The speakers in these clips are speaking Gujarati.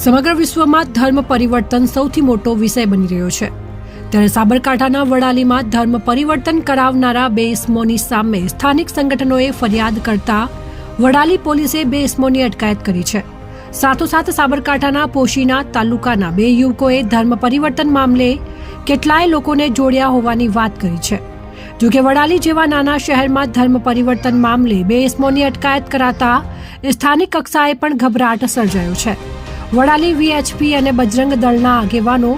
સમગ્ર વિશ્વમાં ધર્મ પરિવર્તન સૌથી મોટો વિષય બની રહ્યો છે. ત્યારે સાબરકાંઠાના વડાલીમાં ધર્મ પરિવર્તન કરાવનારા બે ઇસમોની સામે સ્થાનિક સંગઠનોએ ફરિયાદ કરતા વડાલી પોલીસે બે ઇસમોની અટકાયત કરી છે. સાથોસાથ સાબરકાંઠાના પોશીના તાલુકાના બે યુવકોએ ધર્મ પરિવર્તન મામલે કેટલાય લોકોને જોડ્યા હોવાની વાત કરી છે. જોકે વડાલી જેવા નાના શહેરમાં ધર્મ પરિવર્તન મામલે બે ઇસમોની અટકાયત કરાતા સ્થાનિક કક્ષાએ પણ ગભરાટ સર્જાયો છે. વડાલી વીએચપી અને બજરંગ દળના આગેવાનો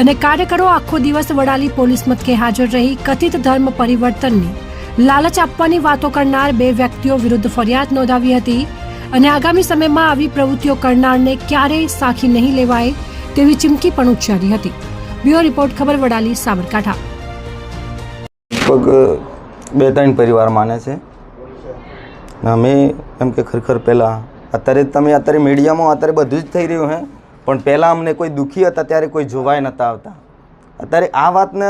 અને કાર્યકરો આખો દિવસ વડાલી પોલીસ મથકે હાજર રહી કથિત ધર્મ પરિવર્તનની લાલચ આપવાની વાતો કરનાર બે વ્યક્તિઓ વિરુદ્ધ ફરિયાદ નોંધાવી હતી અને આગામી સમયમાં આવી પ્રવૃત્તિઓ કરનારને ક્યારેય સાખી નહીં લેવાય તેવી ચીમકી પણ ઉચ્ચારી હતી. બ્યુરો રિપોર્ટ, ખબર વડાલી, સાબરકાંઠા. લગભગ બે ત્રણ પરિવાર માને છે. અમે એમ કે ખરેખર પહેલાં અત્યારે તમે અત્યારે મીડિયામાં અત્યારે બધું જ થઈ રહ્યું હે. પણ પહેલાં અમને કોઈ દુઃખી હતા, ત્યારે કોઈ જોવાય નહોતા આવતા. અત્યારે આ વાતને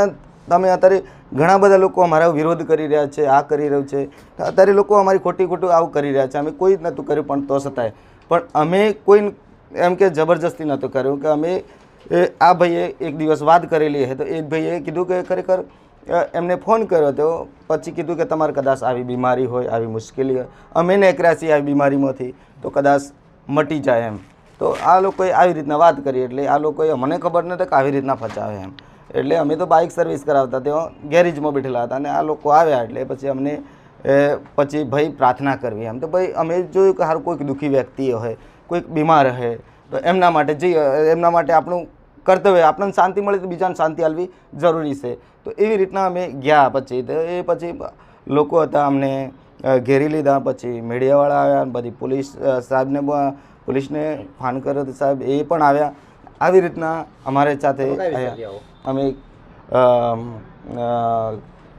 તમે અત્યારે ઘણા બધા લોકો અમારા વિરોધ કરી રહ્યા છે, આ કરી રહ્યું છે. અત્યારે લોકો અમારી ખોટી ખોટું આવું કરી રહ્યા છે. અમે કોઈ જ નહોતું કર્યું, પણ તો છતાંય. પણ અમે કોઈ એમ કે જબરજસ્તી નહોતું કર્યું કે અમે આ ભાઈએ એક દિવસ વાત કરેલી છે તો એ ભાઈએ કીધું કે ખરેખર એમને ફોન કર્યો હતો પછી કીધું કે તમારે કદાચ આવી બીમારી હોય, આવી મુશ્કેલી હોય. અમે નીકળ્યા છીએ આવી બીમારીમાંથી, તો કદાચ મટી જાય એમ. તો આ લોકોએ આવી રીતના વાત કરી એટલે આ લોકોએ મને ખબર નહોતી કે આવી રીતના ફચાવે એમ. એટલે અમે તો બાઇક સર્વિસ કરાવતા, તેઓ ગેરેજમાં બેઠેલા હતા અને આ લોકો આવ્યા એટલે પછી અમને પછી ભાઈ પ્રાર્થના કરવી એમ. તો ભાઈ અમે જોયું કે હારું, કોઈક દુઃખી વ્યક્તિ હોય, કોઈક બીમાર હોય તો એમના માટે જઈએ એમના માટે આપણું કર્તવ્ય આપણને શાંતિ મળે તો બીજાને શાંતિ આપવી જરૂરી છે. તો એવી રીતના અમે ગયા પછી તો એ પછી લોકો હતા અમને ઘેરી લીધા પછી મીડિયાવાળા આવ્યા અને બધી પોલીસ સાહેબને પોલીસને ફાન કર્યો તો સાહેબ એ પણ આવ્યા. આવી રીતના અમારે સાથે આવ્યા અમે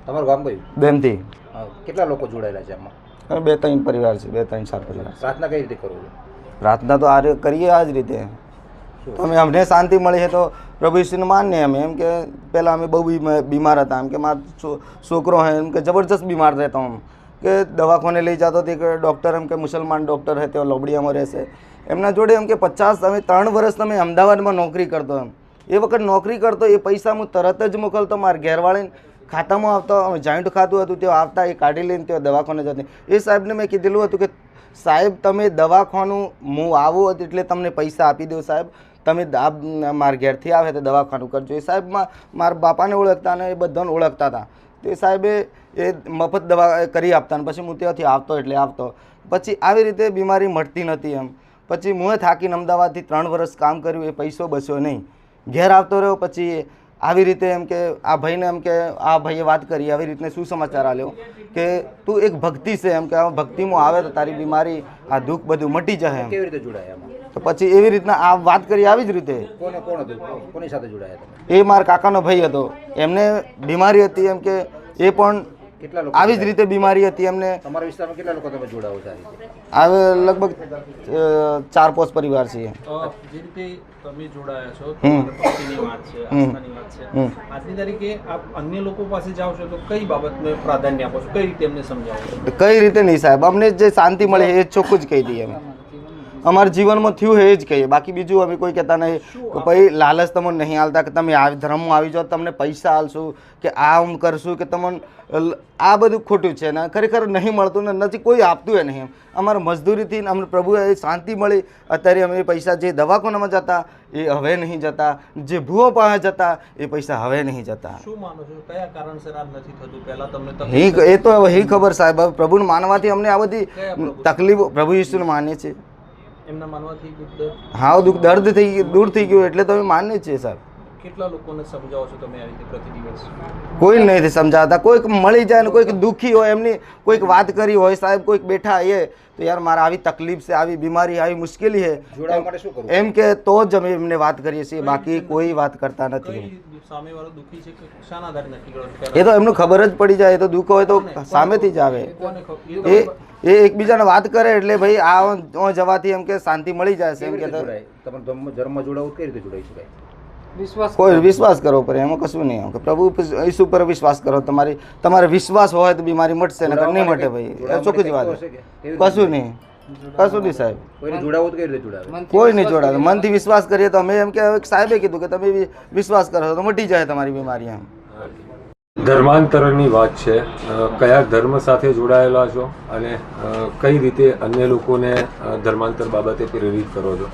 તમારું ગામ કયું? બેમથી કેટલા લોકો જોડાયેલા છે આમાં? બે ત્રણ પરિવાર છે બે ત્રણ ચાર પરિવાર. પ્રાર્થના કઈ રીતે કરવું પ્રાર્થના તો આ કરીએ આ જ રીતે. અમે અમને શાંતિ મળી છે તો પ્રભુશ્રીને માનીએ અમે. એમ કે પહેલાં અમે બહુ બીમા- બીમાર હતા. એમ કે મારો છોકરો હે, એમ કે જબરજસ્ત બીમાર રહેતો એમ કે દવાખાને લઈ જતો તે ડૉક્ટર એમ કે મુસલમાન ડૉક્ટર હે તેઓ લોબડિયામાં રહેશે. એમના જોડે એમ કે પચાસ અમે ત્રણ વર્ષ તમે અમદાવાદમાં નોકરી કરતો એમ. એ વખત નોકરી કરતો, એ પૈસા હું તરત જ મોકલતો. મારા ઘેરવાળીને ખાતામાં આવતો. જોઈન્ટ ખાતું હતું તેઓ આવતા, એ કાઢી લઈને તેઓ દવાખાને જતી. એ સાહેબને મેં કીધેલું હતું કે, સાહેબ, તમે દવાખાનું, હું આવું હતું એટલે તમને પૈસા આપી દઉં સાહેબ. તમે આ મારા ઘેરથી આવે તો દવાખાનું કરજો. એ સાહેબ મારા બાપાને ઓળખતા અને એ બધાને ઓળખતા હતા. તે સાહેબે એ મફત દવા કરી આપતા અને પછી હું ત્યાંથી આવતો એટલે આવતો. પછી આવી રીતે બીમારી મટતી નથી એમ. પછી હું થાકીને અમદાવાદથી ત્રણ વર્ષ કામ કર્યું, એ પૈસો બસ્યો નહીં. ઘેર આવતો રહ્યો, પછી આવી રીતે એમ કે, આ ભાઈને એમ કે, આ ભાઈએ વાત કરી, આવી રીતને શું સમાચાર આલ્યો? કે તું એક ભક્તિ છે એમ કે આ ભક્તિમાં આવે તો તારી બીમારી, આ દુઃખ બધું મટી એમ. કેવી રીતે જોડાય આમાં તો પછી એવી રીતના આ વાત કરી આવી જ રીતે. કોને કોણ હતું? કોની સાથે જોડાયા તમે? એ મારા કાકાનો ભાઈ હતો. એમને બીમારી હતી એમ કે એ પણ કેટલા લોકો આવી જ રીતે બીમારી હતી એમને. તમારા વિસ્તારમાં કેટલા લોકો તમે જોડાવો છો આ લગભગ ચાર પાંચ પરિવાર છીએ. જે રીતે તમે જોડાયા છો ભક્તિની વાત છે આસ્થાની વાત છે. આજની તારીખે આપ અન્ય લોકો પાસે જાઓ છો તો કઈ બાબતને પ્રાધાન્ય આપો છો? કઈ રીતે એમને સમજાવો કઈ રીતે નહીં સાહેબ? અમને જે શાંતિ મળે એ ચોખ્ખું જ કહી દઈએ અમે અમારા જીવનમાં થયું એ જ કહીએ. બાકી બીજું અમે કોઈ કહેતા નહીં કે ભાઈ લાલચ તમને નહીં હાલતા કે તમે આ ધર્મમાં આવી જાઓ તમને પૈસા આલશું કે આ આમ કરશું કે તમને આ બધું ખોટું છે ને ખરેખર નહીં મળતું ને નથી કોઈ આપતું એ નહીં. અમારા મજદૂરીથી અમને પ્રભુએ શાંતિ મળી. અત્યારે અમે પૈસા જે દવાખાનામાં જતા એ હવે નહીં જતા. જે ભૂવો પાસે જતા એ પૈસા હવે નહીં જતા. શું માનો છો? કયા કારણસર આ નથી થતું? પહેલા તમને એ તો એ ખબર સાહેબ. પ્રભુને માનવાથી અમને આ બધી તકલીફો પ્રભુ ઈશ્વર માનીએ છીએ. એમના માનવાથી દર્દ થઈ દૂર થઈ ગયું એટલે તો અમે જ છીએ સાહેબ. કેટલા લોકોને સમજાવો છો તમે આવી રીતે પ્રતિ દિવસ કોઈ નથી સમજાવતા. કોઈક મળી જાય ને કોઈક દુઃખી હોય એમની કોઈક વાત કરી હોય સાહેબ કોઈક બેઠા એ તો યાર મારે આવી તકલીફ છે આવી બીમારી આવી મુશ્કેલી છે. જોડાવા માટે શું કરવું? એમ કે તો જ અમે એમને વાત કરીએ છીએ બાકી કોઈ વાત કરતા નથી. સામેવાળો દુઃખી છે કે શાના આધારે નક્કી કરો એ તો એમનું ખબર જ પડી જાય એ તો દુઃખ હોય તો સામેથી જ આવે. એ એ એકબીજાને વાત કરે એટલે ભાઈ આ જવાથી એમ કે શાંતિ મળી જાય છે એમ કે તમે ધર્મ જોડાવું કઈ રીતે જોડાઈ શકાય? કોઈ વિશ્વાસ કરો પર એમાં કશું નહીં. આવે કે પ્રભુ ઈસુ પર વિશ્વાસ કરો. તમારી તમારે વિશ્વાસ હોય તો બીમારી મટશે ને નહીં મટે ભાઈ. ચોખ્ખી જ વાત કશું નહીં. કશું નહીં સાહેબ. જોડાવું? કઈ જોડાવે. નહીં જોડાતો મનથી વિશ્વાસ કરીએ તો અમે એમ કે સાહેબે કીધું કે તમે વિશ્વાસ કરો તો મટી જાય તમારી બીમારી એમ. ધર્માંતરણની વાત છે. કયા ધર્મ સાથે જોડાયેલા છો? અને કઈ રીતે અન્ય લોકોને ધર્માંતર બાબતે પ્રેરિત કરો છો?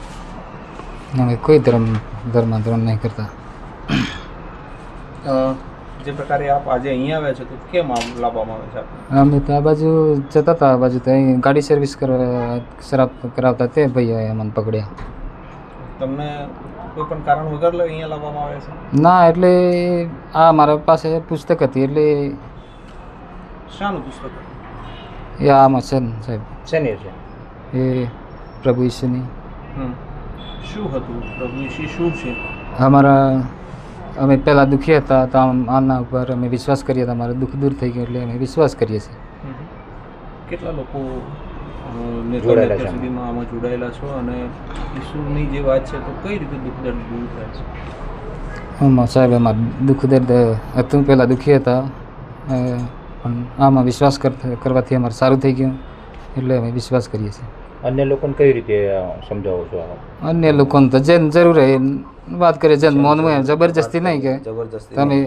અમે કોઈ ધર્મ ધર્માંતરણ નહીં કરતા. જે પ્રકારે આપ આજે અહીંયા આવ્યા છો તો કેમ આમ લાવવામાં આવે છે અમે તો આ બાજુ જતા હતા આ બાજુ તો અહીં ગાડી સર્વિસ કરવા શરાબ કરાવતા તે ભાઈ અમને પકડ્યા. તમને કોઈ પણ કારણ વગર અહીંયા લાવવામાં આવે છે? ના એટલે આ મારા પાસે પુસ્તક હતી એટલે શાનું પુસ્તક એ આમાં છે ને સાહેબ. શેની છે એ પ્રભુ ઈશ્વરની હમ. શું હતું? પ્રભુ વિશે શું છે? અમારા અમે પહેલાં દુઃખી હતા તો આમ આના ઉપર અમે વિશ્વાસ કરીએ હતા અમારું દુઃખ દૂર થઈ ગયું એટલે અમે વિશ્વાસ કરીએ છીએ. કેટલા લોકો જોડાયેલા છે. સુધીમાં આમાં જોડાયેલા છો? અને ઈસુની જે વાત છે તો કઈ રીતે દુઃખ દર્દ દૂર થાય છે? આમાં સાહેબ અમારું દુઃખ દર્દ હતું. પહેલાં દુઃખી હતા. પણ આમાં વિશ્વાસ કરતા કરવાથી અમારે સારું થઈ ગયું. એટલે અમે વિશ્વાસ કરીએ છીએ. અન્ય લોકોને કઈ રીતે સમજાવો છો અન્ય લોકોને તો જેમ જરૂર હોય એમ વાત કરીએ જેમ મૌન હોય એમ જબરજસ્તી નહીં કે. જબરજસ્તી તમે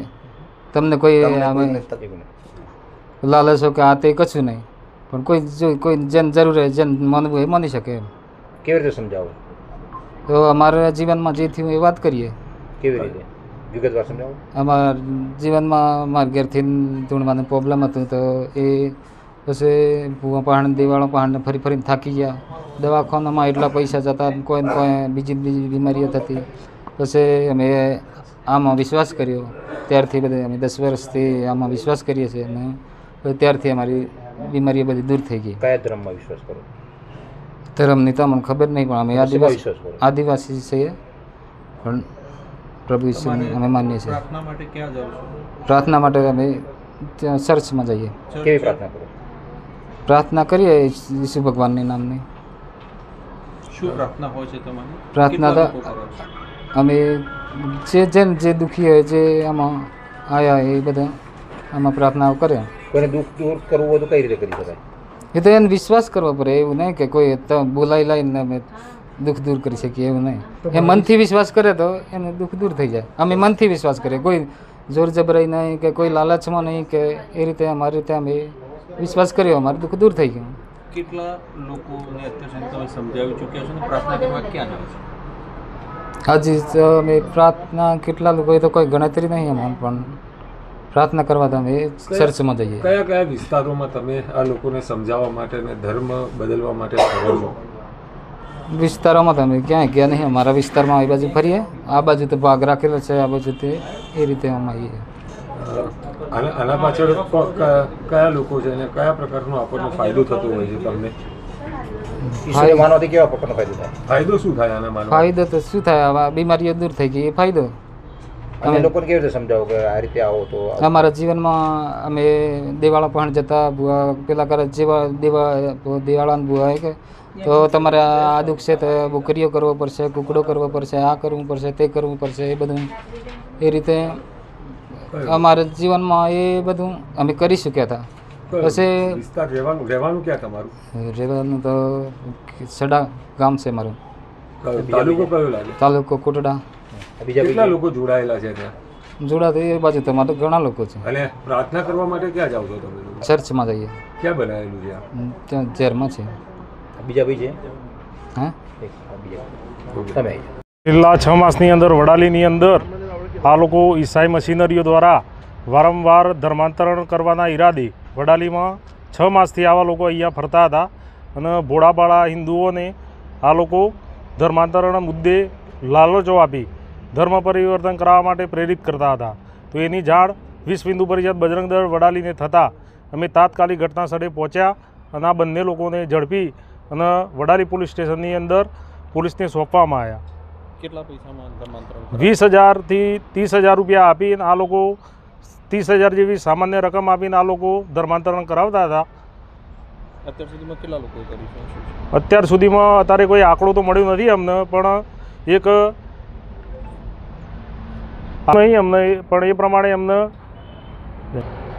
તમને કોઈ. લાલચો કે આ તે કશું નહીં. પણ કોઈ જો કોઈ જેમ જરૂર હોય જેમ માનવું હોય એ માની શકે એમ. કેવી રીતે સમજાવો? તો અમારા જીવનમાં જે થયું એ વાત કરીએ. કેવી રીતે? વિગતવાર સમજાવો. અમારા જીવનમાં મારા ઘેરથી ધૂણવાનું પ્રોબ્લેમ હતું તો એ પછી ભૂવા પહાડ દિવાળો પહાડને ફરી ફરીને થાકી ગયા. દવાખાનામાં એટલા પૈસા જતા કોઈ ને કોઈ બીજી બીજી બીમારીઓ થતી. પછી અમે આમાં વિશ્વાસ કર્યો. ત્યારથી બધે અમે દસ વર્ષથી આમાં વિશ્વાસ કરીએ છીએ અને ત્યારથી અમારી બીમારીઓ બધી દૂર થઈ ગઈ. કયા ધર્મમાં વિશ્વાસ કરો? ધર્મની તો મને ખબર નહીં પણ અમે આદિવાસી આદિવાસી છીએ. પણ પ્રભુ ઈશ્વરને અમે માનીએ છીએ. પ્રાર્થના માટે ક્યાં જાઓ છો? પ્રાર્થના માટે અમે ત્યાં ચર્ચમાં જઈએ. કેવી પ્રાર્થના કરો? પ્રાર્થના કરીએ ઈસુ ભગવાનની નામની. શું પ્રાર્થના હોય છે તમારી? પ્રાર્થના તો-? અમે જે જેમ જે દુઃખી હોય જે આમાં આવ્યા એ બધા આમાં પ્રાર્થનાઓ કરે. કોઈને દુઃખ દૂર કરવું હોય તો કઈ રીતે કરી શકાય? એ તો એને વિશ્વાસ કરવો પડે એવું નહીં કે કોઈ ત- બોલાઈ લાઈને અમે દુઃખ દૂર કરી શકીએ એવું નહીં. એ મનથી વિશ્વાસ કરે તો એને દુઃખ દૂર થઈ જાય. અમે મનથી વિશ્વાસ કરીએ. કોઈ જોર જબરાઈ નહીં કે કોઈ લાલચમાં નહીં કે એ રીતે અમારી રીતે અમે વિશ્વાસ કર્યો અમારું દુઃખ દૂર થઈ ગયું. કેટલા લોકોને અત્યાર સુધી તમે સમજાવી ચૂક્યા છો ને? પ્રાર્થના કરવા ક્યાં જાઓ છો? હજી અમે પ્રાર્થના કેટલા લોકો તો કોઈ ગણતરી નહીં અમારે પણ પ્રાર્થના કરવા તો અમે ચર્ચમાં જઈએ. કયા કયા વિસ્તારોમાં તમે આ લોકોને સમજાવવા માટે અને ધર્મ બદલવા માટે ફરો છો? વિસ્તારોમાં તમે ક્યાંય ગયા નહીં અમારા વિસ્તારમાં આ બાજુ ફરીએ. આ બાજુ તો ભાગ રાખેલો છે આ બાજુ તે એ રીતે અમે આવીએ. આના આના પાછળ કયા લોકો છે અને કયા પ્રકારનો આપણને ફાયદો થતો હોય છે તમને? કેવા પ્રકારનો ફાયદો થાય? ફાયદો શું થાય આના માનવા ફાયદો તો શું થાય? આવા બીમારીઓ દૂર થઈ ગઈ એ ફાયદો. અન્ય લોકોને કેવી રીતે સમજાવો કે આ રીતે આવો તો? અમારા જીવનમાં અમે દિવાળા પણ જતા ભૂવા પેલા કરે જેવા દેવા દિવાળાને ભૂવા કે તો તમારે આ દુઃખ છે તો બુકરીઓ કરવો પડશે કુકડો કરવો પડશે આ કરવું પડશે તે કરવું પડશે એ બધું. એ રીતે અમારા જીવનમાં એ બધું અમે કરી શક્યા હતા. પછી વિસ્તાર રહેવાનું રહેવાનું ક્યાં તમારું? રહેવાનું તો સડા ગામ છે મારું. તાલુકો કયો લાગે? તાલુકો કોટડા. કેટલા લોકો જોડાયેલા છે ત્યાં? જોડા તો એ બાજુ તો મારે ઘણા લોકો છે. અને પ્રાર્થના કરવા માટે ક્યાં જાવ છો તમે ચર્ચમાં જઈએ. ક્યાં બનાવેલું છે ત્યાં ઝેરમાં છે. બીજા ભાઈ છે? હા? બીજા. તમે છેલ્લા છ માસની અંદર વડાલીની અંદર આ લોકો ઈસાઈ મશીનરીઓ દ્વારા વારંવાર ધર્માંતરણ કરવાના ઈરાદે વડાલીમાં છ માસથી આવા લોકો અહીંયા ફરતા હતા અને ભોળાબાળા હિન્દુઓને આ લોકો ધર્માંતરણ મુદ્દે લાલચો આપી ધર્મ પરિવર્તન કરાવવા માટે પ્રેરિત કરતા હતા. તો એની જાણ વિશ્વ હિન્દુ પરિષદ બજરંગ દળ વડાલીને થતાં અમે તાત્કાલિક ઘટના સ્થળે પહોંચ્યા અને આ બંને લોકોને ઝડપી અને વડાલી પોલીસ સ્ટેશનની અંદર પોલીસને સોંપવામાં આવ્યા. કેટલા પૈસામાં ધર્માંતરણ વીસ હજારથી ત્રીસ હજાર રૂપિયા આપીને આ લોકો ત્રીસ હજાર જેવી સામાન્ય રકમ આપીને આ લોકો ધર્માંતરણ કરાવતા હતા. અત્યાર સુધીમાં કેટલા લોકોએ કર્યું? અત્યાર સુધીમાં અત્યારે કોઈ આંકડો તો મળ્યો નથી અમને પણ એક નહીં અમને પણ એ પ્રમાણે અમને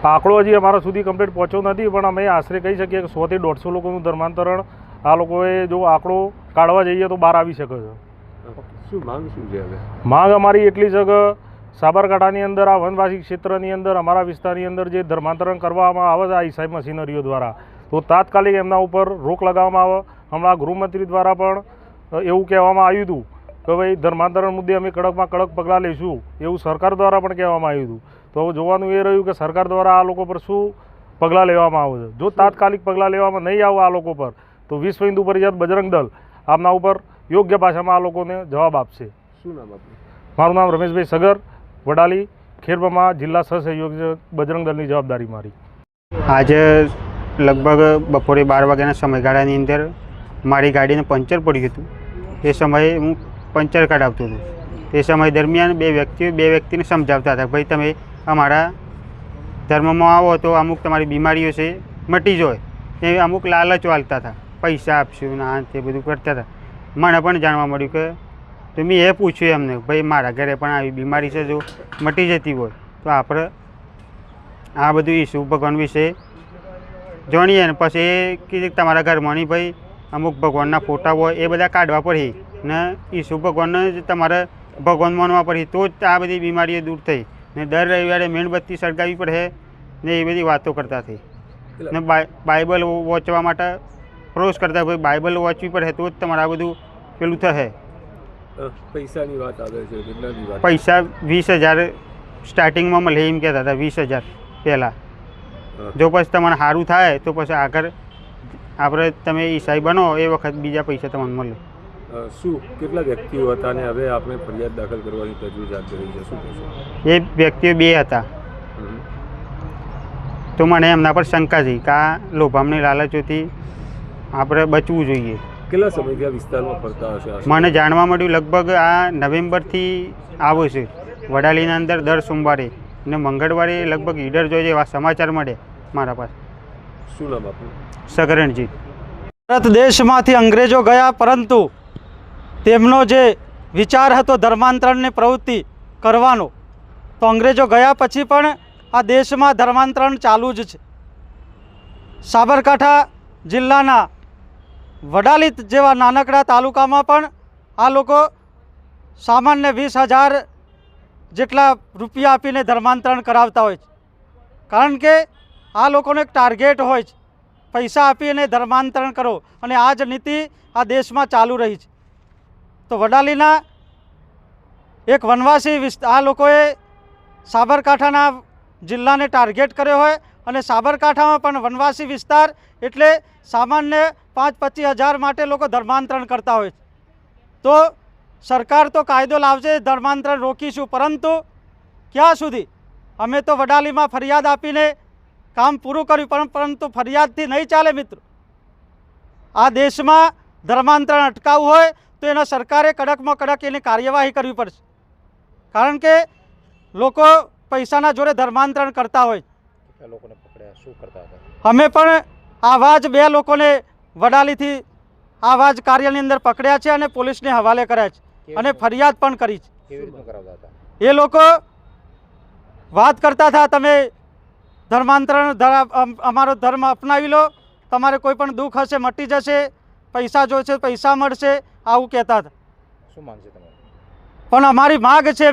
આંકડો હજી અમારા સુધી કમ્પ્લીટ પહોંચ્યો નથી પણ અમે આશરે કહી શકીએ કે સોથી દોઢસો લોકોનું ધર્માંતરણ આ લોકોએ જો આંકડો કાઢવા જઈએ તો બહાર આવી શકે છે. માંગ શું છે હવે? માંગ અમારી એટલી છે કે સાબરકાંઠાની અંદર, આ વનવાસી ક્ષેત્રની અંદર, અમારા વિસ્તારની અંદર જે ધર્માંતરણ કરવામાં આવે છે, આ ઈસાઈ મશીનરીઓ દ્વારા, તો તાત્કાલિક એમના ઉપર રોક લગાવવામાં આવે. હમણાં ગૃહમંત્રી દ્વારા પણ એવું કહેવામાં આવ્યું હતું કે ભાઈ, ધર્માંતરણ મુદ્દે અમે કડકમાં કડક પગલાં લઈશું એવું સરકાર દ્વારા પણ કહેવામાં આવ્યું હતું. તો હવે જોવાનું એ રહ્યું કે સરકાર દ્વારા આ લોકો પર શું પગલાં લેવામાં આવે છે? જો તાત્કાલિક પગલાં લેવામાં નહીં આવે આ લોકો પર, તો વિશ્વ હિન્દુ પરિષદ, બજરંગ દળ, આમના ઉપર યોગ્ય ભાષામાં આ લોકોને જવાબ આપશે. શું નામ આપનું? મારું નામ રમેશભાઈ સગર વડાલી ખેરબામાં જિલ્લા સહસહયોગ બજરંગ દળની જવાબદારી મારી. આજે લગભગ બપોરે બાર વાગ્યાના સમયગાળાની અંદર મારી ગાડીને પંચર પડ્યું હતું. એ સમયે હું પંચર કઢાવતો હતો. એ સમય દરમિયાન બે વ્યક્તિઓ બે વ્યક્તિને સમજાવતા હતા ભાઈ તમે અમારા ધર્મમાં આવો તો અમુક તમારી બીમારીઓ છે મટી જાય. એ અમુક લાલચ વાળતા હતા. પૈસા આપશું ને આ તે બધું કરતા હતા. મને પણ જાણવા મળ્યું કે તો મેં એ પૂછ્યું એમને ભાઈ મારા ઘરે પણ આવી બીમારી છે જો મટી જતી હોય તો આપણે આ બધું ઈસુ ભગવાન વિશે જાણીએ. ને પછી એ કીધું તમારા ઘરમાં નહીં ભાઈ અમુક ભગવાનના ફોટા હોય એ બધા કાઢવા પડે. ને ઈસુ ભગવાનને જ તમારે ભગવાન માનવા પડે તો જ આ બધી બીમારીઓ દૂર થઈ. ને દર રવિવારે મીણબત્તી સળગાવી પડે ને એ બધી વાતો કરતા થઈ. ને બાઇબલ વાંચવા માટે પ્રોસ કરતા ભાઈ બાઇબલ વાંચવી પડે તો જ તમારે આ બધું પેલું થશે પૈસાની વાત આવે છે કેટલાની વાત? પૈસા વીસ હજાર સ્ટાર્ટિંગમાં મળે એમ કહેતા હતા વીસ હજાર પહેલાં. જો પછી તમારે સારું થાય તો પછી આગળ આપણે તમે ઈસાઈ બનો એ વખત બીજા પૈસા તમને મળે. શું? કેટલા વ્યક્તિઓ હતા અને હવે આપણે ફરિયાદ દાખલ કરવાની તજવીજ આપી રહી છે શું એ વ્યક્તિઓ બે હતા. તો મને એમના પર શંકા થઈ કે આ લોભામણી લાલચોથી આપણે બચવું જોઈએ. કેટલા સમયથી આ વિસ્તારમાં ફરતા હશે મને જાણવા મળ્યું લગભગ આ નવેમ્બરથી આવો છે. વડાલીના અંદર દર સોમવારે ને મંગળવારે લગભગ ઈડર જોઈએ એવા સમાચાર મળે મારા પાસે. શું નામ આપનું? સગરણજી. ભારત દેશમાંથી અંગ્રેજો ગયા પરંતુ તેમનો જે વિચાર હતો ધર્માંતરણની પ્રવૃત્તિ કરવાનો તો અંગ્રેજો ગયા પછી પણ આ દેશમાં ધર્માંતરણ ચાલુ જ છે. સાબરકાંઠા જિલ્લાના વડાલી જેવા નાનકડા તાલુકામાં પણ આ લોકો સામાન્ય વીસ હજાર જેટલા રૂપિયા આપીને ધર્માંતરણ કરાવતા હોય છે. કારણ કે આ લોકોનો એક ટાર્ગેટ હોય છે. પૈસા આપીને ધર્માંતરણ કરો અને આ જ નીતિ આ દેશમાં ચાલુ રહી છે. તો વડાલીના એક વનવાસી વિસ્તાર આ લોકોએ સાબરકાંઠાના જિલ્લાને ટાર્ગેટ કર્યો હોય અને સાબરકાંઠામાં પણ વનવાસી વિસ્તાર એટલે સામાન્ય પાંચ પચીસ હજાર માટે લોકો ધર્માંતરણ કરતા હોય છે. તો સરકાર તો કાયદો લાવશે ધર્માંતરણ રોકીશું પરંતુ ક્યાં સુધી? અમે તો વડાલીમાં ફરિયાદ આપીને કામ પૂરું કર્યું પણ પરંતુ ફરિયાદથી નહીં ચાલે મિત્રો. આ દેશમાં ધર્માંતરણ અટકાવવું હોય તો એના સરકારે કડકમાં કડક એની કાર્યવાહી કરવી પડશે. કારણ કે લોકો પૈસાના જોડે ધર્માંતરણ કરતા હોય. અમે પણ આવા જ બે લોકોને વડાલીથી આવા જ કાર્યની અંદર પકડ્યા છે અને પોલીસને હવાલે કર્યા છે. અને ફરિયાદ પણ કરી છે. એ લોકો વાત કરતા હતા તમે ધર્માંતરણ અમારો ધર્મ અપનાવી લો. તમારે કોઈ પણ દુઃખ હશે મટી જશે પૈસા જોઈશે પૈસા મળશે આવું કહેતા હતા. શું માંગ છે પણ અમારી માગ છે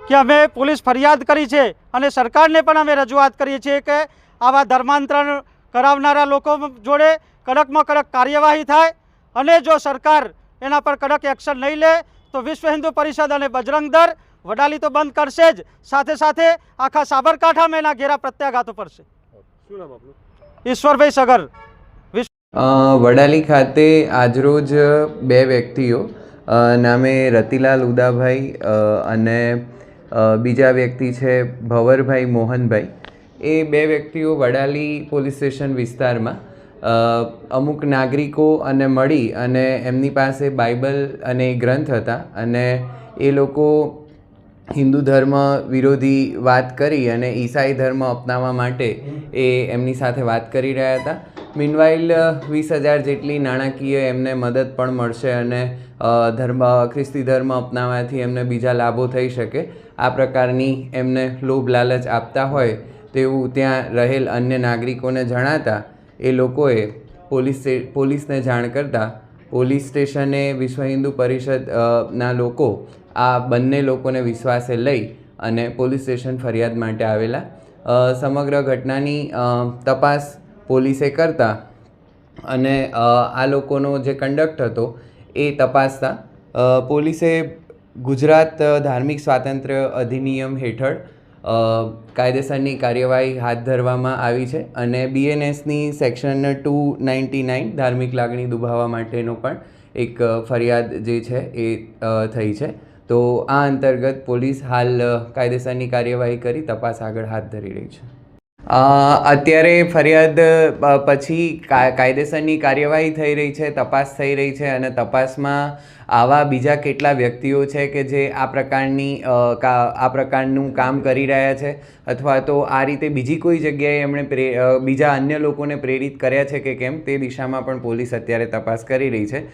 કે અમે પોલીસ ફરિયાદ કરી છે અને સરકારને પણ અમે રજૂઆત કરીએ છીએ કે આવા ધર્માંતરણ કરાવનારા લોકો જોડે કડકમાં કડક કાર્યવાહી થાય અને જો સરકાર એના પર કડક એક્શન નહીં લે તો વિશ્વ હિન્દુ પરિષદ અને બજરંગ દળ વડાલી તો બંધ કરશે જ. સાથે સાથે આખા સાબરકાંઠામાં એના ઘેરા પ્રત્યાઘાતો પડશે. શું નામ આપનું? ઈશ્વરભાઈ સગર. વડાલી ખાતે આજરોજ બે વ્યક્તિઓ નામે રતિલાલ ઉદાભાઈ અને બીજા વ્યક્તિ છે ભવરભાઈ મોહનભાઈ. એ બે વ્યક્તિઓ વડાલી પોલીસ સ્ટેશન વિસ્તારમાં અમુક નાગરિકો અને મળી અને એમની પાસે બાઇબલ અને ગ્રંથ હતા અને એ લોકો હિન્દુ ધર્મ વિરોધી વાત કરી અને ઈસાઈ ધર્મ અપનાવવા માટે એ એમની સાથે વાત કરી રહ્યા હતા. મીનવાઇલ વીસ હજાર જેટલી નાણાકીય એમને મદદ પણ મળશે અને ધર્મ, ખ્રિસ્તી ધર્મ અપનાવવાથી એમને બીજા લાભો થઈ શકે. આ પ્રકારની એમને લોભ લાલચ આપતા હોય તેવું ત્યાં રહેલ અન્ય નાગરિકોને જણાતા એ લોકોએ પોલીસ પોલીસને જાણ કરતાં પોલીસ સ્ટેશને વિશ્વ હિન્દુ પરિષદ ના લોકો આ બંને લોકોને વિશ્વાસે લઈ અને પોલીસ સ્ટેશન ફરિયાદ માટે આવેલા. સમગ્ર ઘટનાની તપાસ પોલીસે કરતા અને આ લોકોનો જે કંડક્ટ હતો એ તપાસતા. પોલીસે ગુજરાત ધાર્મિક સ્વાતંત્ર્ય અધિનિયમ હેઠળ કાયદેસરની કાર્યવાહી હાથ ધરવામાં આવી છે અને બીએનએસની સેક્શન ટુ નાઇન્ટી નાઇન ધાર્મિક લાગણી દુભાવવા માટેનો પણ એક ફરિયાદ જે છે એ થઈ છે. તો આ અંતર્ગત પોલીસ હાલ કાયદેસરની કાર્યવાહી કરી તપાસ આગળ હાથ ધરી રહી છે. અત્યારે ફરિયાદ પછી કાયદેસરની કાર્યવાહી થઈ રહી છે, તપાસ થઈ રહી છે અને તપાસમાં આવા બીજા કેટલા વ્યક્તિઓ છે કે જે આ પ્રકારની આ પ્રકારનું કામ કરી રહ્યા છે અથવા તો આ રીતે બીજી કોઈ જગ્યાએ એમણે બીજા અન્ય લોકોને પ્રેરિત કર્યા છે કે કેમ તે દિશામાં પણ પોલીસ અત્યારે તપાસ કરી રહી છે.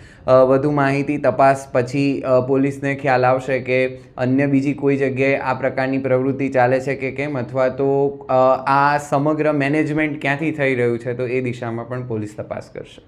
વધુ માહિતી તપાસ પછી પોલીસને ખ્યાલ આવશે કે અન્ય બીજી કોઈ જગ્યાએ આ પ્રકારની પ્રવૃત્તિ ચાલે છે કે કેમ અથવા તો આ સમગ્ર મેનેજમેન્ટ ક્યાંથી થઈ રહ્યું છે તો એ દિશામાં પણ પોલીસ તપાસ કરશે.